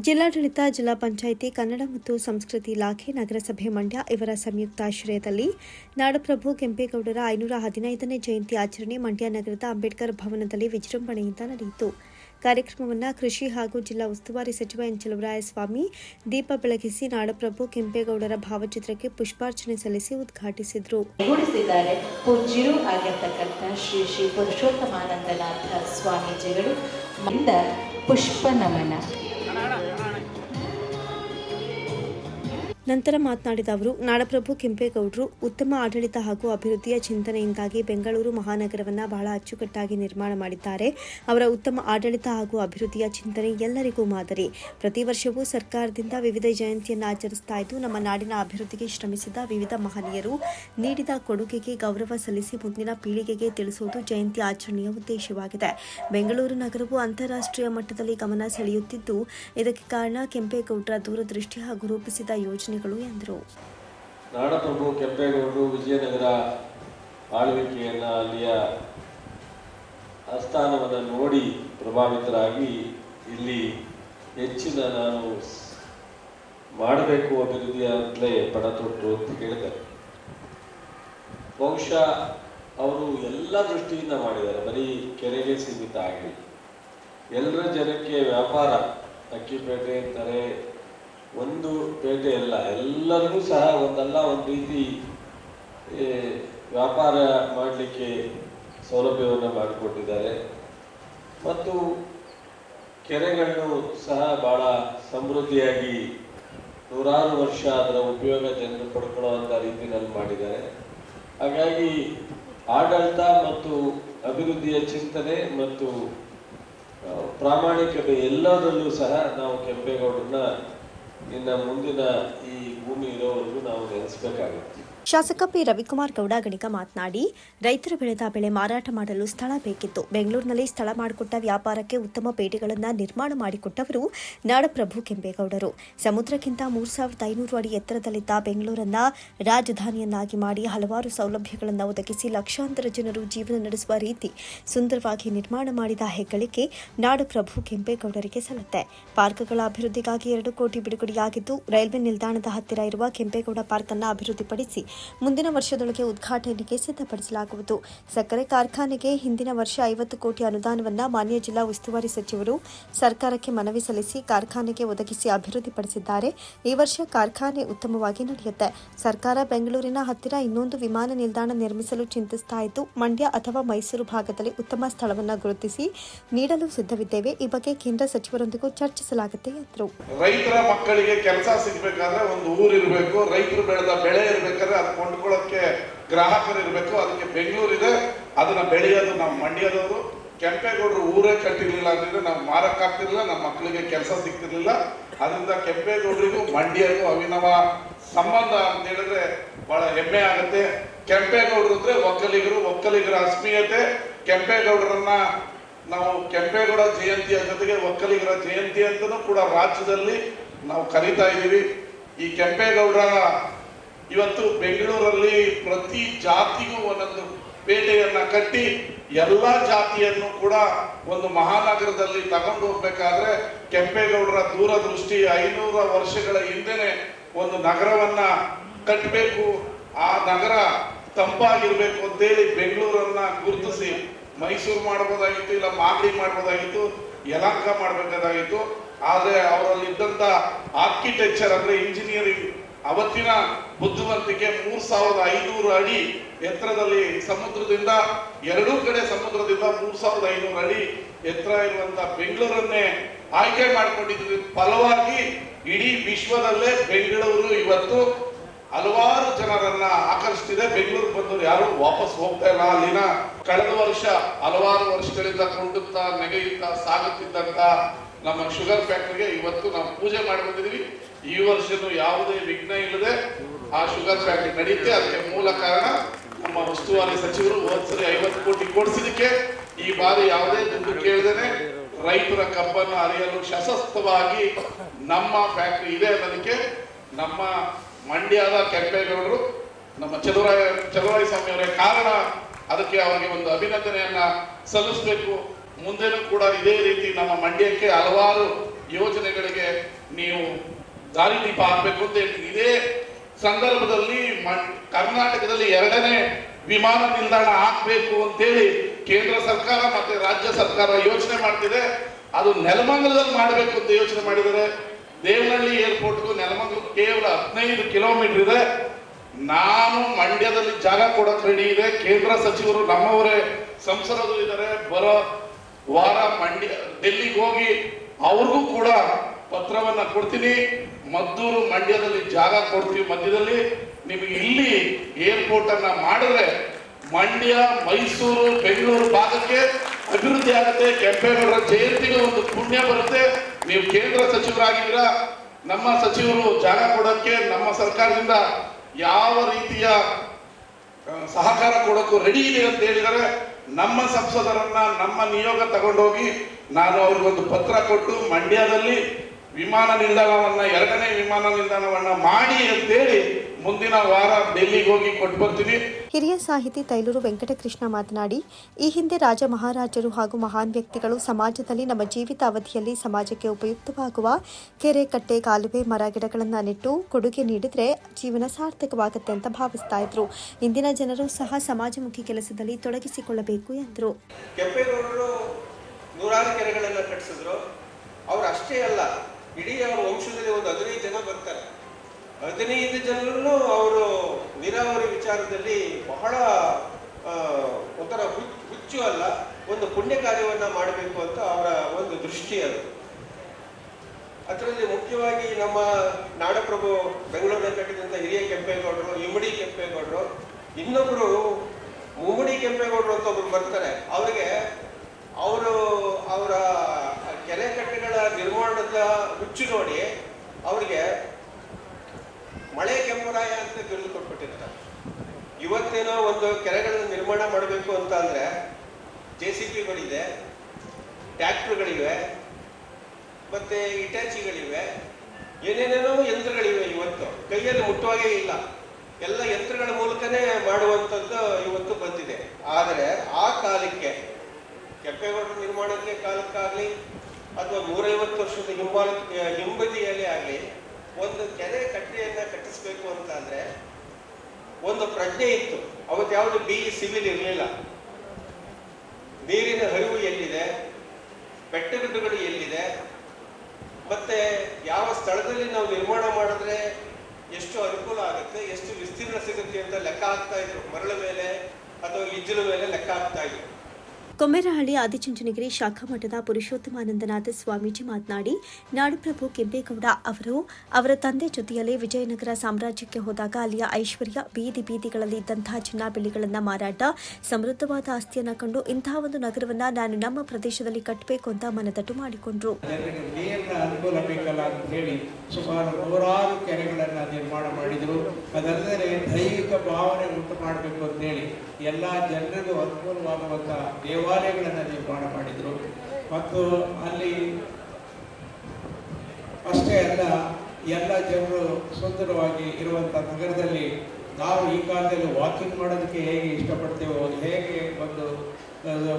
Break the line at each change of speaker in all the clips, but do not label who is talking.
ಜಿಲ್ಲಾಡಳಿತ, ಜಿಲ್ಲಾ ಪಂಚಾಯಿತಿ, ಕನ್ನಡ ಮತ್ತು ಸಂಸ್ಕೃತಿ ಇಲಾಖೆ, ನಗರಸಭೆ ಮಂಡ್ಯ ಇವರ ಸಂಯುಕ್ತಾಶ್ರಯದಲ್ಲಿ ನಾಡಪ್ರಭು ಕೆಂಪೇಗೌಡರ ಐನೂರ ಹದಿನೈದನೇ ಜಯಂತಿ ಆಚರಣೆ ಮಂಡ್ಯ ನಗರದ ಅಂಬೇಡ್ಕರ್ ಭವನದಲ್ಲಿ ವಿಜೃಂಭಣೆಯಿಂದ ನಡೆಯಿತು. ಕಾರ್ಯಕ್ರಮವನ್ನು ಕೃಷಿ ಹಾಗೂ ಜಿಲ್ಲಾ ಉಸ್ತುವಾರಿ ಸಚಿವ ಎನ್ ಸ್ವಾಮಿ ದೀಪ ಬೆಳಗಿಸಿ ನಾಡಪ್ರಭು ಕೆಂಪೇಗೌಡರ ಭಾವಚಿತ್ರಕ್ಕೆ ಪುಷ್ಪಾರ್ಚನೆ ಸಲ್ಲಿಸಿ ಉದ್ಘಾಟಿಸಿದರು.
ಶ್ರೀ ಶ್ರೀ ಪುರುಷೋತ್ತಮಾನಂದನಾಥ ಸ್ವಾಮೀಜಿಗಳು. ಪುಷ್ಪ ನಮನ.
ನಂತರ ಮಾತನಾಡಿದ ಅವರು, ನಾಡಪ್ರಭು ಕೆಂಪೇಗೌಡರು ಉತ್ತಮ ಆಡಳಿತ ಹಾಗೂ ಅಭಿವೃದ್ಧಿಯ ಚಿಂತನೆಯಿಂದಾಗಿ ಬೆಂಗಳೂರು ಮಹಾನಗರವನ್ನು ಬಹಳ ಅಚ್ಚುಕಟ್ಟಾಗಿ ನಿರ್ಮಾಣ ಮಾಡಿದ್ದಾರೆ. ಅವರ ಉತ್ತಮ ಆಡಳಿತ ಹಾಗೂ ಅಭಿವೃದ್ಧಿಯ ಚಿಂತನೆ ಎಲ್ಲರಿಗೂ ಮಾದರಿ. ಪ್ರತಿ ವರ್ಷವೂ ಸರ್ಕಾರದಿಂದ ವಿವಿಧ ಜಯಂತಿಯನ್ನು ಆಚರಿಸ್ತಾ ಇದ್ದು, ನಮ್ಮ ನಾಡಿನ ಅಭಿವೃದ್ಧಿಗೆ ಶ್ರಮಿಸಿದ ವಿವಿಧ ಮಹನೀಯರು ನೀಡಿದ ಕೊಡುಗೆಗೆ ಗೌರವ ಸಲ್ಲಿಸಿ ಮುಂದಿನ ಪೀಳಿಗೆಗೆ ತಿಳಿಸುವುದು ಜಯಂತಿ ಆಚರಣೆಯ ಉದ್ದೇಶವಾಗಿದೆ. ಬೆಂಗಳೂರು ನಗರವು ಅಂತಾರಾಷ್ಟ್ರೀಯ ಮಟ್ಟದಲ್ಲಿ ಗಮನ ಸೆಳೆಯುತ್ತಿದ್ದು, ಇದಕ್ಕೆ ಕಾರಣ ಕೆಂಪೇಗೌಡರ ದೂರದೃಷ್ಟಿ ಹಾಗೂ ರೂಪಿಸಿದ ಯೋಜನೆಗಳು ಎಂದರು.
ನಾಡಪ್ರಭು ಕೆಂಪೇಗೌಡರು ವಿಜಯನಗರ ಆಳ್ವಿಕೆಯನ್ನು ಅಲ್ಲಿಯ ಆಸ್ಥಾನವನ್ನು ನೋಡಿ ಪ್ರಭಾವಿತರಾಗಿ ಇಲ್ಲಿ ಹೆಚ್ಚಿನ ನಾನು ಮಾಡಬೇಕು ಅಭಿವೃದ್ಧಿಯಾಗಲೇ ಪಣ ತೊಟ್ಟರು ಅಂತ ಹೇಳಿದ್ದಾರೆ. ಬಹುಶಃ ಅವರು ಎಲ್ಲ ದೃಷ್ಟಿಯಿಂದ ಮಾಡಿದ್ದಾರೆ. ಬರೀ ಕೆರೆಗೆ ಸೀಮಿತ ಆಗಲಿ ಎಲ್ಲರ ಜನಕ್ಕೆ ವ್ಯಾಪಾರ ಅಕ್ಕಿಪೇಟೆ ಅಂತಾರೆ ಒಂದು ಪೇಟೆ ಅಲ್ಲ, ಎಲ್ಲರಿಗೂ ಸಹ ಒಂದಲ್ಲ, ಒಂದು ರೀತಿ ವ್ಯಾಪಾರ ಮಾಡಲಿಕ್ಕೆ ಸೌಲಭ್ಯವನ್ನು ಮಾಡಿಕೊಟ್ಟಿದ್ದಾರೆ. ಮತ್ತು ಕೆರೆಗಳನ್ನು ಸಹ ಭಾಳ ಸಮೃದ್ಧಿಯಾಗಿ ನೂರಾರು ವರ್ಷ ಅದರ ಉಪಯೋಗ ಜನರು ಪಡ್ಕೊಳ್ಳುವಂಥ ರೀತಿಯಲ್ಲಿ ಮಾಡಿದ್ದಾರೆ. ಹಾಗಾಗಿ ಆಡಳಿತ ಮತ್ತು ಅಭಿವೃದ್ಧಿಯ ಚಿಂತನೆ ಮತ್ತು ಪ್ರಾಮಾಣಿಕತೆ ಎಲ್ಲದರಲ್ಲೂ ಸಹ ನಾವು ಕೆಂಪೇಗೌಡರನ್ನ ಇನ್ನು ಮುಂದಿನ ಈ ಭೂಮಿ ಇರೋವರೆಗೂ ನಾವು ನೆನೆಸ್ಬೇಕಾಗುತ್ತೆ.
ಶಾಸಕ ಪಿ ರವಿಕುಮಾರ್ ಗೌಡ ಗಣಿಕ ಮಾತನಾಡಿ, ರೈತರು ಬೆಳೆದ ಬೆಳೆ ಮಾರಾಟ ಮಾಡಲು ಸ್ಥಳ ಬೇಕಿತ್ತು. ಬೆಂಗಳೂರಿನಲ್ಲಿ ಸ್ಥಳ ಮಾಡಿಕೊಟ್ಟ ವ್ಯಾಪಾರಕ್ಕೆ ಉತ್ತಮ ಪೇಟೆಗಳನ್ನು ನಿರ್ಮಾಣ ಮಾಡಿಕೊಟ್ಟವರು ನಾಡಪ್ರಭು ಕೆಂಪೇಗೌಡರು. ಸಮುದ್ರಕ್ಕಿಂತ ಮೂರು ಸಾವಿರದ ಐನೂರು ಅಡಿ ಎತ್ತರದಲ್ಲಿದ್ದ ಬೆಂಗಳೂರನ್ನ ರಾಜಧಾನಿಯನ್ನಾಗಿ ಮಾಡಿ ಹಲವಾರು ಸೌಲಭ್ಯಗಳನ್ನು ಒದಗಿಸಿ ಲಕ್ಷಾಂತರ ಜನರು ಜೀವನ ನಡೆಸುವ ರೀತಿ ಸುಂದರವಾಗಿ ನಿರ್ಮಾಣ ಮಾಡಿದ ಹೆಗ್ಗಳಿಕೆ ನಾಡಪ್ರಭು ಕೆಂಪೇಗೌಡರಿಗೆ ಸಲ್ಲುತ್ತೆ. ಪಾರ್ಕ್ಗಳ ಅಭಿವೃದ್ಧಿಗಾಗಿ ಎರಡು ಕೋಟಿ ಬಿಡುಗಡೆಯಾಗಿದ್ದು, ರೈಲ್ವೆ ನಿಲ್ದಾಣದ ಹತ್ತಿರ ಇರುವ ಕೆಂಪೇಗೌಡ ಪಾರ್ಕ್ ಅನ್ನು ಅಭಿವೃದ್ಧಿಪಡಿಸಿ ಮುಂದಿನ ವರ್ಷದೊಳಗೆ ಉದ್ಘಾಟನೆಗೆ ಸಿದ್ಧಪಡಿಸಲಾಗುವುದು. ಸಕ್ಕರೆ ಕಾರ್ಖಾನೆಗೆ ಹಿಂದಿನ ವರ್ಷ ಐವತ್ತು ಕೋಟಿ ಅನುದಾನವನ್ನು ಮಾನ್ಯ ಜಿಲ್ಲಾ ಉಸ್ತುವಾರಿ ಸಚಿವರು ಸರ್ಕಾರಕ್ಕೆ ಮನವಿ ಸಲ್ಲಿಸಿ ಕಾರ್ಖಾನೆಗೆ ಒದಗಿಸಿ ಅಭಿವೃದ್ಧಿಪಡಿಸಿದ್ದಾರೆ. ಈ ವರ್ಷ ಕಾರ್ಖಾನೆ ಉತ್ತಮವಾಗಿ ನಡೆಯುತ್ತೆ. ಸರ್ಕಾರ ಬೆಂಗಳೂರಿನ ಹತ್ತಿರ ಇನ್ನೊಂದು ವಿಮಾನ ನಿಲ್ದಾಣ ನಿರ್ಮಿಸಲು ಚಿಂತಿಸ್ತಾ ಇದ್ದು, ಮಂಡ್ಯ ಅಥವಾ ಮೈಸೂರು ಭಾಗದಲ್ಲಿ ಉತ್ತಮ ಸ್ಥಳವನ್ನು ಗುರುತಿಸಿ ನೀಡಲು ಸಿದ್ಧವಿದ್ದೇವೆ. ಈ ಬಗ್ಗೆ ಕೇಂದ್ರ ಸಚಿವರೊಂದಿಗೂ ಚರ್ಚಿಸಲಾಗುತ್ತೆ ಎಂದರು.
ರೈತರ ಮಕ್ಕಳಿಗೆ ಕೆಲಸ ಸಿಗಬೇಕಾದ್ರೆ ಒಂದು ಊರಿರಬೇಕು, ರೈತರು ಬೆಳೆದ ಬೆಳೆ ಇರ್ಬೇಕಾದ್ರೆ ಅದು ಕೊಂಡ್ಕೊಳ್ಳೋಕೆ ಗ್ರಾಹಕರು ಇರಬೇಕು, ಅದಕ್ಕೆ ಬೆಂಗಳೂರಿದೆ ಅದನ್ನ ಬೆಳೆಯೋದು ನಮ್ಮ ಮಂಡ್ಯದವರು. ಕೆಂಪೇಗೌಡರು ಊರೇ ಕಟ್ಟಿರ್ಲಿಲ್ಲ ಅಂದ್ರೆ ನಾವು ಮಾರಕ್ಕಾಗ್ತಿರ್ಲಿಲ್ಲ ನಮ್ಮ ಮಕ್ಕಳಿಗೆ ಕೆಲಸ ಸಿಗ್ತಿರ್ಲಿಲ್ಲ. ಅದರಿಂದ ಕೆಂಪೇಗೌಡರಿಗೂ ಮಂಡ್ಯಗೂ ಅವಿನವ ಸಂಬಂಧ ಅಂತ ಹೇಳಿದ್ರೆ ಬಹಳ ಹೆಮ್ಮೆ ಆಗುತ್ತೆ. ಕೆಂಪೇಗೌಡರು ಅಂದ್ರೆ ಒಕ್ಕಲಿಗರು, ಒಕ್ಕಲಿಗರ ಅಸ್ಮೀಯತೆ. ಕೆಂಪೇಗೌಡರನ್ನ ನಾವು ಕೆಂಪೇಗೌಡ ಜಯಂತಿಯ ಜೊತೆಗೆ ಒಕ್ಕಲಿಗರ ಜಯಂತಿ ಅಂತಲೂ ಕೂಡ ರಾಜ್ಯದಲ್ಲಿ ನಾವು ಕರೀತಾ ಇದ್ದೀವಿ ಈ ಕೆಂಪೇಗೌಡ ಇವತ್ತು ಬೆಂಗಳೂರಲ್ಲಿ ಪ್ರತಿ ಜಾತಿಗೂ ಒಂದೊಂದು ಪೇಟೆಯನ್ನ ಕಟ್ಟಿ ಎಲ್ಲ ಜಾತಿಯನ್ನು ಕೂಡ ಒಂದು ಮಹಾನಗರದಲ್ಲಿ ತಗೊಂಡು ಹೋಗ್ಬೇಕಾದ್ರೆ ಕೆಂಪೇಗೌಡರ ದೂರದೃಷ್ಟಿ ಐನೂರ ವರ್ಷಗಳ ಹಿಂದೆನೆ ಒಂದು ನಗರವನ್ನ ಕಟ್ಟಬೇಕು ಆ ನಗರ ತಂಪಾಗಿರ್ಬೇಕು ಅಂತೇಳಿ ಬೆಂಗಳೂರನ್ನ ಗುರುತಿಸಿ ಮೈಸೂರು ಮಾಡ್ಬೋದಾಗಿತ್ತು ಇಲ್ಲ ಮಾಗಡಿ ಮಾಡ್ಬೋದಾಗಿತ್ತು, ಯಲಹಂಕ ಆದ್ರೆ ಅವರಲ್ಲಿ ಇದ್ದಂತ ಆರ್ಕಿಟೆಕ್ಚರ್ ಅಂದ್ರೆ ಇಂಜಿನಿಯರಿಂಗ್ ಅವತ್ತಿನ ಬುದ್ಧಿವಂತಿಕೆ ಮೂರ್ ಸಾವಿರದ ಐನೂರು ಅಡಿ ಎತ್ತರದಲ್ಲಿ ಸಮುದ್ರದಿಂದ, ಎರಡೂ ಕಡೆ ಸಮುದ್ರದಿಂದ ಮೂರ್ ಸಾವಿರದ ಐನೂರು ಅಡಿ ಎತ್ತರ ಇರುವಂತ ಬೆಂಗಳೂರನ್ನೇ ಆಯ್ಕೆ ಮಾಡ್ಕೊಂಡಿದ್ವಿ ಫಲವಾಗಿ ಇಡೀ ವಿಶ್ವದಲ್ಲೇ ಬೆಂಗಳೂರು ಇವತ್ತು ಹಲವಾರು ಜನರನ್ನ ಆಕರ್ಷಿಸಿದೆ ಬೆಂಗಳೂರು ಬಂದವರು ಯಾರು ವಾಪಸ್ ಹೋಗ್ತಾ ಇಲ್ಲ. ಅಲ್ಲಿನ ಕಳೆದ ವರ್ಷ ಹಲವಾರು ವರ್ಷಗಳಿಂದ ಕೊಂಡುತ್ತಾ, ನೆಗೆಯುತ್ತಾ, ಸಾಗುತ್ತಿದ್ದಂತ ನಮ್ಮ ಶುಗರ್ ಫ್ಯಾಕ್ಟರಿಗೆ ಇವತ್ತು ನಾವು ಪೂಜೆ ಮಾಡಿ ಈ ವರ್ಷನೂ ಯಾವುದೇ ವಿಘ್ನ ಇಲ್ಲದೆ ಆ ಶುಗರ್ ಫ್ಯಾಕ್ಟ್ರಿ ನಡೆಯುತ್ತೆ ಅದಕ್ಕೆ ಮೂಲ ಕಾರಣ ನಮ್ಮ ಉಸ್ತುವಾರಿ ಸಚಿವರು ಒಂದ್ಸರಿ ಐವತ್ತು ಕೋಟಿ ಕೊಡಿಸಿದಕ್ಕೆ ಈ ಬಾರಿ ಯಾವುದೇ ದುಡ್ಡು ಕೇಳದೇನೆ ರೈತರ ಕಬ್ಬನ್ನು ಅರಿಯಲು ಸಶಸ್ತ್ರವಾಗಿ ನಮ್ಮ ಫ್ಯಾಕ್ಟರಿ ಇದೆ ಅನ್ನೋದಕ್ಕೆ ನಮ್ಮ ಮಂಡ್ಯದ ಕೆಂಪೇಗೌಡರು, ನಮ್ಮ ಚಲುವರಾಯ ಚಲುವರಾಯ ಸ್ವಾಮಿಯವರೇ ಕಾರಣ. ಅದಕ್ಕೆ ಅವರಿಗೆ ಒಂದು ಅಭಿನಂದನೆಯನ್ನ ಸಲ್ಲಿಸಬೇಕು. ಮುಂದೆನೂ ಕೂಡ ಇದೇ ರೀತಿ ನಮ್ಮ ಮಂಡ್ಯಕ್ಕೆ ಹಲವಾರು ಯೋಜನೆಗಳಿಗೆ ನೀವು ದಾರಿದೀಪ ಆಗಬೇಕು ಅಂತ ಇದೇ ಸಂದರ್ಭದಲ್ಲಿ ಕರ್ನಾಟಕದಲ್ಲಿ ಎರಡನೇ ವಿಮಾನ ನಿಲ್ದಾಣ ಹಾಕಬೇಕು ಅಂತೇಳಿ ಕೇಂದ್ರ ಸರ್ಕಾರ ಮತ್ತೆ ರಾಜ್ಯ ಸರ್ಕಾರ ಯೋಚನೆ ಮಾಡ್ತಿದೆ. ಅದು ನೆಲಮಂಗಲದಲ್ಲಿ ಮಾಡಬೇಕು ಅಂತ ಯೋಚನೆ ಮಾಡಿದ್ದಾರೆ. ದೇವನಹಳ್ಳಿ ಏರ್ಪೋರ್ಟ್ಗೂ ನೆಲಮಂಗಲ ಕೇವಲ ಹದಿನೈದು ಕಿಲೋಮೀಟರ್ ಇದೆ. ನಾನು ಮಂಡ್ಯದಲ್ಲಿ ಜಾಗ ಕೊಡಕ್ ರೆಡಿ ಇದೆ. ಕೇಂದ್ರ ಸಚಿವರು ನಮ್ಮವರೇ ಸಂಸದರು ಇದ್ದಾರೆ. ಬರೋ ವಾರ ಮಂಡ್ಯ ಡೆಲ್ಲಿಗೆ ಹೋಗಿ ಅವ್ರಿಗೂ ಕೂಡ ಪತ್ರವನ್ನ ಕೊಡ್ತೀನಿ. ಮದ್ದೂರು ಮಂಡ್ಯದಲ್ಲಿ ಜಾಗ ಕೊಡ್ತೀವಿ ಮಧ್ಯದಲ್ಲಿ. ನಿಮಗೆ ಇಲ್ಲಿ ಏರ್ಪೋರ್ಟ್ ಅನ್ನ ಮಾಡಿದ್ರೆ ಮಂಡ್ಯ, ಮೈಸೂರು, ಬೆಂಗಳೂರು ಭಾಗಕ್ಕೆ ಅಭಿವೃದ್ಧಿ ಆಗುತ್ತೆ. ಕೆಂಪೇಗೌಡರ ಜಯಂತಿಗೆ ಒಂದು ಪುಣ್ಯ ಬರುತ್ತೆ. ನೀವು ಕೇಂದ್ರ ಸಚಿವರಾಗಿದ್ದೀರಾ, ನಮ್ಮ ಸಚಿವರು ಜಾಗ ಕೊಡೋಕ್ಕೆ, ನಮ್ಮ ಸರ್ಕಾರದಿಂದ ಯಾವ ರೀತಿಯ ಸಹಕಾರ ಕೊಡೋಕ್ಕೂ ರೆಡಿ ಇದೆ ಅಂತ ಹೇಳಿದರೆ ನಮ್ಮ ಸಂಸದರನ್ನ ನಮ್ಮ ನಿಯೋಗ ತಗೊಂಡೋಗಿ ನಾನು ಅವ್ರಿಗೊಂದು ಪತ್ರ ಕೊಟ್ಟು ಮಂಡ್ಯದಲ್ಲಿ ವಿಮಾನ ನಿಲ್ದಾಣವನ್ನ, ಎರಡನೇ ವಿಮಾನ ನಿಲ್ದಾಣವನ್ನ ಮಾಡಿ ಅಂತೇಳಿ ಮುಂದಿನ ವಾರ ಡೆಲ್ಲಿಗೆ ಹೋಗಿ ಕೊಟ್ಟು ಬರ್ತೀನಿ.
ಹಿರಿಯ ಸಾಹಿತಿ ತೈಲೂರು ವೆಂಕಟಕೃಷ್ಣ ಮಾತನಾಡಿ ಈ ಹಿಂದೆ ರಾಜ ಮಹಾರಾಜರು ಹಾಗೂ ಮಹಾನ್ ವ್ಯಕ್ತಿಗಳು ಸಮಾಜದಲ್ಲಿ ನಮ್ಮ ಜೀವಿತ ಅವಧಿಯಲ್ಲಿ ಸಮಾಜಕ್ಕೆ ಉಪಯುಕ್ತವಾಗುವ ಕೆರೆ ಕಟ್ಟೆ ಕಾಲುವೆ ಮರ ಗಿಡಗಳನ್ನು ನೆಟ್ಟು ಕೊಡುಗೆ ನೀಡಿದರೆ ಜೀವನ ಸಾರ್ಥಕವಾಗುತ್ತೆ ಅಂತ ಭಾವಿಸ್ತಾ ಇದ್ರು. ಇಂದಿನ ಜನರು ಸಹ ಸಮಾಜಮುಖಿ ಕೆಲಸದಲ್ಲಿ ತೊಡಗಿಸಿಕೊಳ್ಳಬೇಕು ಎಂದರು.
ಕೆಂಪೇಗೌಡರು ನೂರಾರು ಕೆರೆಗಳೆಲ್ಲ ಕಟ್ಟಿಸಿದ್ರು. ಅವ್ರು ಅಷ್ಟೇ ಅಲ್ಲ ಇಡೀ ಅವ್ರ ವಂಶದಲ್ಲಿ ಒಂದು ಹದಿನೈದು ಜನ ಬರ್ತಾರೆ. ಹದಿನೈದು ಜನರನ್ನು ಅವರು ನೀರಾವರಿ ವಿಚಾರದಲ್ಲಿ ಬಹಳ ಒಂಥರ ಹುಚ್ಚು ಹುಚ್ಚು ಅಲ್ಲ, ಒಂದು ಪುಣ್ಯ ಕಾರ್ಯವನ್ನ ಮಾಡಬೇಕು ಅಂತ ಅವರ ಒಂದು ದೃಷ್ಟಿ ಅದು. ಅದರಲ್ಲಿ ಮುಖ್ಯವಾಗಿ ನಮ್ಮ ನಾಡಪ್ರಭು ಬೆಂಗಳೂರಿನ ಕಟ್ಟಿದಂಥ ಹಿರಿಯ ಕೆಂಪೇಗೌಡರು, ಇಮ್ಮಡಿ ಕೆಂಪೇಗೌಡರು ಇನ್ನೊಬ್ಬರು ಮುಮ್ಮಡಿ ಕೆಂಪೇಗೌಡರು ಅಂತ ಒಬ್ರು ಬರ್ತಾರೆ. ಅವರಿಗೆ ಅವರು ಅವರ ಕೆರೆ ಕಟ್ಟೆಗಳ ನಿರ್ಮಾಣದ ಹುಚ್ಚು ನೋಡಿ ಅವರಿಗೆ ಮಳೆ ಕೆಂಪರಾಯ ಅಂತ ಬಿರುದು ಕೊಟ್ಬಿಟ್ಟಿರ್ತಾರೆ. ಇವತ್ತೇನೋ ಒಂದು ಕೆರೆಗಳನ್ನು ನಿರ್ಮಾಣ ಮಾಡಬೇಕು ಅಂತ ಅಂದ್ರೆ ಜೆ ಸಿ ಪಿಗಳಿದೆ ಟ್ಯಾಕ್ಟ್ರುಗಳಿವೆ, ಮತ್ತೆ ಇಟ್ಯಾಚಿಗಳಿವೆ ಏನೇನೇನೋ ಯಂತ್ರಗಳಿವೆ ಇವತ್ತು. ಕೈಯಲ್ಲಿ ಮುಟ್ಟುವಾಗೇ ಇಲ್ಲ. ಎಲ್ಲ ಯಂತ್ರಗಳ ಮೂಲಕನೇ ಮಾಡುವಂಥದ್ದು ಇವತ್ತು ಬಂದಿದೆ. ಆದರೆ ಆ ಕಾಲಕ್ಕೆ, ಕೆಂಪೇಗೌಡರ ನಿರ್ಮಾಣಕ್ಕೆ ಕಾಲಕ್ಕಾಗಲಿ, ಅಥವಾ ನೂರೈವತ್ತು ವರ್ಷದ ಹಿಂಬಾಲ, ಹಿಂಬದಿಯಲ್ಲಿ ಆಗಲಿ ಒಂದು ಕೆರೆ ಕಟ್ಟೆಯನ್ನ ಕಟ್ಟಿಸ್ಬೇಕು ಅಂತ ಅಂದ್ರೆ ಒಂದು ಪ್ರಜ್ಞೆ ಇತ್ತು. ಅವತ್ತು ಯಾವುದು ಬಿ ಸಿವಿಲ್ ಇರಲಿಲ್ಲ. ನೀರಿನ ಹರಿವು ಎಲ್ಲಿದೆ? ಬೆಟ್ಟಗುಡ್ಡಗಳು ಎಲ್ಲಿದೆ? ಮತ್ತೆ ಯಾವ ಸ್ಥಳದಲ್ಲಿ ನಾವು ನಿರ್ಮಾಣ ಮಾಡಿದ್ರೆ ಎಷ್ಟು ಅನುಕೂಲ ಆಗುತ್ತೆ? ಎಷ್ಟು ವಿಸ್ತೀರ್ಣ ಸಿಗುತ್ತೆ ಅಂತ ಲೆಕ್ಕ ಹಾಕ್ತಾ ಇದ್ರು. ಮರಳ ಮೇಲೆ ಅಥವಾ ಇಜ್ಜಲ ಮೇಲೆ ಲೆಕ್ಕ ಹಾಕ್ತಾ ಇದ್ರು.
ಕೊಮ್ಮೆರಹಳ್ಳಿ ಆದಿಚುಂಚನಗಿರಿ ಶಾಖಾ ಮಠದ ಪುರುಷೋತ್ತಮಾನಂದನಾಥ ಸ್ವಾಮೀಜಿ ಮಾತನಾಡಿ ನಾಡಪ್ರಭು ಕೆಂಪೇಗೌಡ ಅವರು ಅವರ ತಂದೆ ಜೊತೆಯಲ್ಲೇ ವಿಜಯನಗರ ಸಾಮ್ರಾಜ್ಯಕ್ಕೆ ಹೋದಾಗ ಅಲ್ಲಿಯ ಐಶ್ವರ್ಯ, ಬೀದಿ ಬೀದಿಗಳಲ್ಲಿ ಇದ್ದಂತಹ ಚಿನ್ನ ಬೆಳ್ಳಿಗಳನ್ನು ಮಾರಾಟ, ಸಮೃದ್ಧವಾದ ಆಸ್ತಿಯನ್ನು ಕಂಡು ಇಂತಹ ಒಂದು ನಗರವನ್ನ ನಾನು ನಮ್ಮ ಪ್ರದೇಶದಲ್ಲಿ ಕಟ್ಟಬೇಕು ಅಂತ ಮನದಟ್ಟು ಮಾಡಿಕೊಂಡ್ರು.
ಭಾವನೆ ಉಂಟು ಮಾಡಬೇಕು ಎಲ್ಲ ಜನರಿಗೂ ಅನುಕೂಲವಾಗುವಂಥ ದೇವಾಲಯಗಳನ್ನು ನಿರ್ಮಾಣ ಮಾಡಿದರು. ಮತ್ತು ಅಲ್ಲಿ ಅಷ್ಟೇ ಅಲ್ಲ, ಎಲ್ಲ ಜನರು ಸುಂದರವಾಗಿ ಇರುವಂಥ ನಗರದಲ್ಲಿ ನಾವು ಈ ಕಾಲದಲ್ಲಿ ವಾಕಿಂಗ್ ಮಾಡೋದಕ್ಕೆ ಹೇಗೆ ಇಷ್ಟಪಡ್ತೇವೋ, ಹೇಗೆ ಒಂದು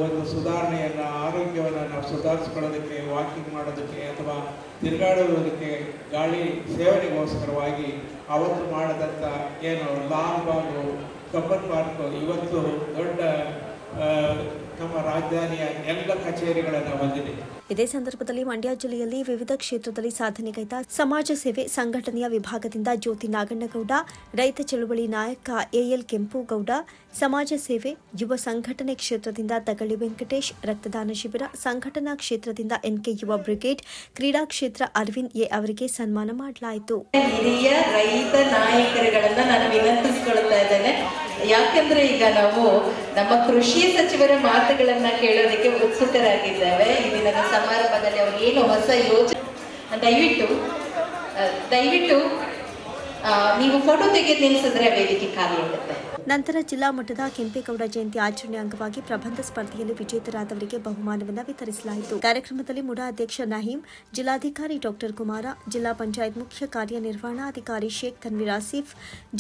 ಒಂದು ಸುಧಾರಣೆಯನ್ನು, ಆರೋಗ್ಯವನ್ನು ನಾವು ಸುಧಾರಿಸ್ಕೊಳ್ಳೋದಕ್ಕೆ ವಾಕಿಂಗ್ ಮಾಡೋದಕ್ಕೆ ಅಥವಾ ತಿರುಗಾಡುವುದಕ್ಕೆ ಗಾಳಿ ಸೇವನೆಗೋಸ್ಕರವಾಗಿ ಅವತ್ತು ಮಾಡದಂಥ ಏನು ಲಾಲ್ ಬಾಗು ಕಬ್ಬನ್ ಪಾರ್ಕ್, ಇವತ್ತು ದೊಡ್ಡ ನಮ್ಮ ರಾಜಧಾನಿಯ ಎಲ್ಲ ಕಚೇರಿಗಳನ್ನು ಹೊಂದಿದೆ.
ಇದೇ ಸಂದರ್ಭದಲ್ಲಿ ಮಂಡ್ಯ ಜಿಲ್ಲೆಯಲ್ಲಿ ವಿವಿಧ ಕ್ಷೇತ್ರದಲ್ಲಿ ಸಾಧನೆಗೈದ ಸಮಾಜ ಸೇವೆ ಸಂಘಟನೆಯ ವಿಭಾಗದಿಂದ ಜ್ಯೋತಿ ನಾಗಣ್ಣಗೌಡ ರೈತ ಚಳುವಳಿ ನಾಯಕ ಎಎಲ್ ಕೆಂಪುಗೌಡ ಸಮಾಜ ಸೇವೆ ಯುವ ಸಂಘಟನೆ ಕ್ಷೇತ್ರದಿಂದ ತಗಳಿ ವೆಂಕಟೇಶ್ ರಕ್ತದಾನ ಶಿಬಿರ ಸಂಘಟನಾ ಕ್ಷೇತ್ರದಿಂದ ಎನ್ಕೆ ಯುವ ಬ್ರಿಗೇಡ್ ಕ್ರೀಡಾ ಕ್ಷೇತ್ರ ಅರವಿಂದ್ ಎ ಅವರಿಗೆ ಸನ್ಮಾನ ಮಾಡಲಾಯಿತು.
ಹಿರಿಯ ರೈತ ನಾಯಕರುಗಳನ್ನು ನಾನು ವಿನಂತಿಸಿಕೊಳ್ಳುತ್ತಾ ಇದ್ದೇನೆ. ಯಾಕಂದ್ರೆ ಈಗ ನಾವು ನಮ್ಮ ಕೃಷಿ ಸಚಿವರ ಮಾತುಗಳನ್ನ ಕೇಳೋದಕ್ಕೆ ಉತ್ಸುಕರಾಗಿದ್ದೇವೆ. ಈ ದಿನದ ಸಮಾರಂಭದಲ್ಲಿ ಅವ್ರು ಏನು ಹೊಸ ಯೋಜನೆ ದಯವಿಟ್ಟು ದಯವಿಟ್ಟು ನೀವು ಫೋಟೋ ತೆಗೆದು ನಿಲ್ಲಿಸಿದ್ರೆ ವೇದಿಕೆ ಖಾಲಿ
ನಂತರ ಜಿಲ್ಲಾ ಮಟ್ಟದ ಕೆಂಪೇಗೌಡ ಜಯಂತಿ ಆಚರಣೆ ಅಂಗವಾಗಿ ಪ್ರಬಂಧ ಸ್ಪರ್ಧೆಯಲ್ಲಿ ವಿಜೇತರಾದವರಿಗೆ ಬಹುಮಾನವನ್ನು ವಿತರಿಸಲಾಯಿತು. ಕಾರ್ಯಕ್ರಮದಲ್ಲಿ ಮುಡಾ ಅಧ್ಯಕ್ಷ ನಹೀಂ, ಜಿಲ್ಲಾಧಿಕಾರಿ ಡಾಕ್ಟರ್ ಕುಮಾರ, ಜಿಲ್ಲಾ ಪಂಚಾಯತ್ ಮುಖ್ಯ ಕಾರ್ಯನಿರ್ವಹಣಾಧಿಕಾರಿ ಶೇಖ್ ತನ್ವೀರ್ ಆಸಿಫ್,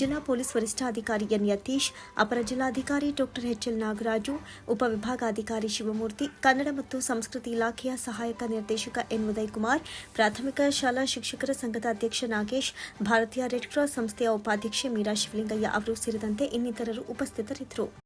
ಜಿಲ್ಲಾ ಪೊಲೀಸ್ ವರಿಷ್ಠಾಧಿಕಾರಿ ಎನ್ ಯತೀಶ್, ಅಪರ ಜಿಲ್ಲಾಧಿಕಾರಿ ಡಾಕ್ಟರ್ ಎಚ್ ಎಲ್ ನಾಗರಾಜು ಉಪವಿಭಾಗಾಧಿಕಾರಿ ಶಿವಮೂರ್ತಿ, ಕನ್ನಡ ಮತ್ತು ಸಂಸ್ಕೃತಿ ಇಲಾಖೆಯ ಸಹಾಯಕ ನಿರ್ದೇಶಕ ಎನ್ ಉದಯ್ ಕುಮಾರ್, ಪ್ರಾಥಮಿಕ ಶಾಲಾ ಶಿಕ್ಷಕರ ಸಂಘದ ಅಧ್ಯಕ್ಷ ನಾಗೇಶ್, ಭಾರತೀಯ ರೆಡ್ ಸಂಸ್ಥೆಯ ಉಪಾಧ್ಯಕ್ಷೆ ಮೀರಾ ಶಿವಲಿಂಗಯ್ಯ ಅವರು ಸೇರಿದಂತೆ ಇನ್ನಿತರರು ಉಪಸ್ಥಿತರಿದ್ದರು.